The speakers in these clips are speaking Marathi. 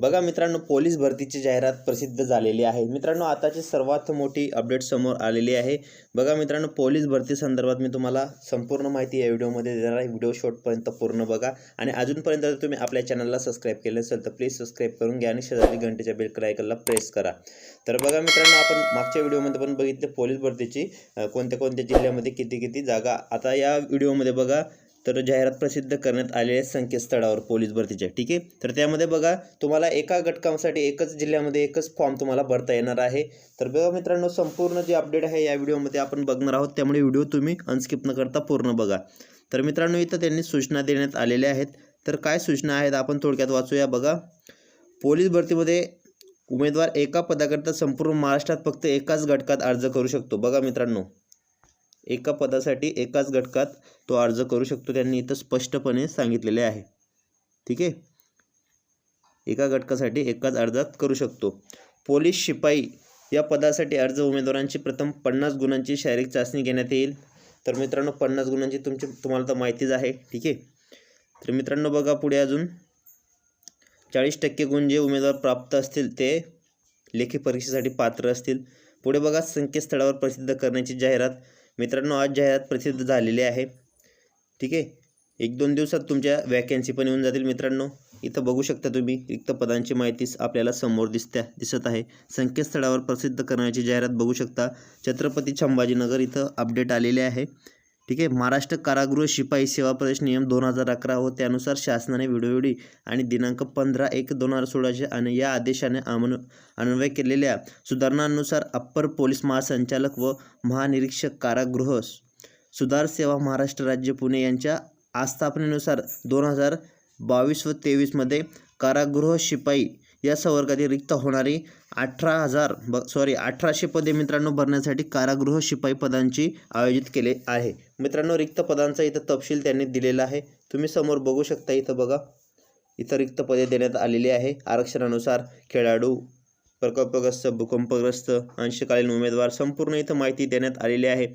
बघा मित्रांनो पोलीस भरतीची जाहिरात प्रसिद्ध झालेली आहे. मित्रांनो आताची सर्वात मोठी अपडेट समोर आलेली आहे. बघा मित्रांनो पोलीस भरती संदर्भात मी तुम्हाला संपूर्ण माहिती या व्हिडिओमध्ये देणार आहे. व्हिडिओ शॉर्टपर्यंत पूर्ण बघा. आणि अजूनपर्यंत जर तुम्ही आपल्या चॅनलला सबस्क्राईब केलं असेल तर प्लीज सबस्क्राईब करून घ्या आणि शेजारी घंटेच्या बेल आयकनला प्रेस करा. तर बघा मित्रांनो आपण मागच्या व्हिडिओमध्ये पण बघितले पोलीस भरतीची कोणत्या कोणत्या जिल्ह्यामध्ये किती किती जागा. आता या व्हिडिओमध्ये बघा तर जाहिरात प्रसिद्ध करण्यात आलेल्या आहे संकेतस्थळावर पोलीस भरतीच्या ठीक आहे? तर त्यामध्ये बघा तुम्हाला एका घटकांसाठी एकच जिल्ह्यामध्ये एकच फॉर्म तुम्हाला भरता येणार आहे. तर बघा मित्रांनो संपूर्ण जे अपडेट आहे या व्हिडिओमध्ये आपण बघणार आहोत. त्यामुळे व्हिडिओ तुम्ही अनस्किप न करता पूर्ण बघा. तर मित्रांनो इथं त्यांनी सूचना देण्यात आलेल्या आहेत. तर काय सूचना आहेत आपण थोडक्यात वाचूया बघा. पोलीस भरतीमध्ये उमेदवार एका पदाकरता संपूर्ण महाराष्ट्रात फक्त एकाच घटकात अर्ज करू शकतो. बघा मित्रांनो. एका पदासाठी एकाच घटकात तो अर्ज करू शकतो त्यांनी इथं स्पष्टपणे सांगितलेले आहे. ठीक आहे? एका घटकासाठी एकाच अर्जात करू शकतो. पोलीस शिपाई या पदासाठी अर्ज उमेदवारांची प्रथम पन्नास गुणांची शारीरिक चाचणी घेण्यात येईल. तर मित्रांनो पन्नास गुणांची तुमची तुम्हाला तर माहितीच आहे. ठीक आहे? तर मित्रांनो बघा पुढे अजून. चाळीस टक्के गुण जे उमेदवार प्राप्त असतील ते लेखी परीक्षेसाठी पात्र असतील. पुढे बघा संकेतस्थळावर प्रसिद्ध करण्याची जाहिरात. मित्रांनो आज जाहिरात प्रसिद्ध झालेली आहे. ठीक आहे? एक दोन दिवसात तुमच्या वॅकन्सी पण येऊन जातील मित्रांनो. इथं बघू शकता तुम्ही रिक्त पदांची माहिती आपल्याला समोर दिसत्या दिसत आहे. संकेतस्थळावर प्रसिद्ध करण्याची जाहिरात बघू शकता. छत्रपती संभाजीनगर इथं अपडेट आलेले आहे. ठीक आहे? महाराष्ट्र कारागृह शिपाई सेवा प्रवेश नियम दोन हजार अकरा व त्यानुसार शासनाने वेळोवेळी आणि दिनांक पंधरा एक दोन हजार सोळाचे आणि या आदेशाने अमन अन्वय केलेल्या सुधारणांनुसार अप्पर पोलीस महासंचालक व महानिरीक्षक कारागृह सुधार सेवा महाराष्ट्र राज्य पुणे यांच्या आस्थापनेनुसार दोन हजार बावीस व तेवीसमध्ये कारागृह शिपाई या संवर्गातील रिक्त होणारी अठरा हजार ब सॉरी अठराशे पदे मित्रांनो भरण्यासाठी कारागृह शिपाई पदांची आयोजित केले आहे. मित्रांनो रिक्त पदांचा इथं तपशील त्यांनी दिलेला आहे. तुम्ही समोर बघू शकता इथं बघा. इथं रिक्त पदे देण्यात आलेली आहे. आरक्षणानुसार खेळाडू प्रकल्पग्रस्त भूकंपग्रस्त अंशकालीन उमेदवार संपूर्ण इथं माहिती देण्यात आलेली आहे.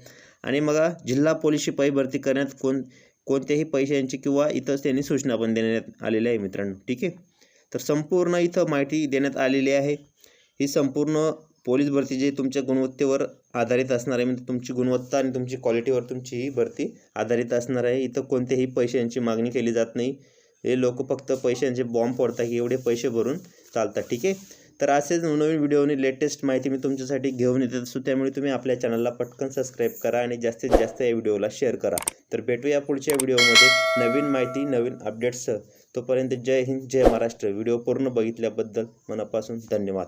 आणि मग जिल्हा पोलीस शिपाई भरती करण्यात कोण कोणत्याही पैशांची किंवा इतर त्यांनी सूचना पण देण्यात आलेल्या आहे मित्रांनो. ठीक आहे? तर संपूर्ण इथं माहिती देण्यात आलेली आहे. ही संपूर्ण पोलीस भरती जी तुमच्या गुणवत्तेवर आधारित असणार आहे म्हणजे तुमची गुणवत्ता आणि तुमची क्वालिटीवर तुमची ही भरती आधारित असणार आहे. इथं कोणत्याही पैशांची मागणी केली जात नाही. हे लोक फक्त पैशांचे बॉम्ब पडतात एवढे पैसे भरून चालतात ठीक आहे? तर असेच नवनवीन व्हिडिओनी लेटेस्ट माहिती मी तुमच्यासाठी घेऊन येत असतो. त्यामुळे तुम्ही आपल्या चॅनलला पटकन सबस्क्राईब करा आणि जास्तीत जास्त या व्हिडिओला शेअर करा. तर भेटूया पुढच्या व्हिडिओमध्ये नवीन माहिती नवीन अपडेट्ससह तोपर्यंत जय हिंद जय महाराष्ट्र. व्हिडिओ पूर्ण बघितल्याबद्दल मनापासून धन्यवाद.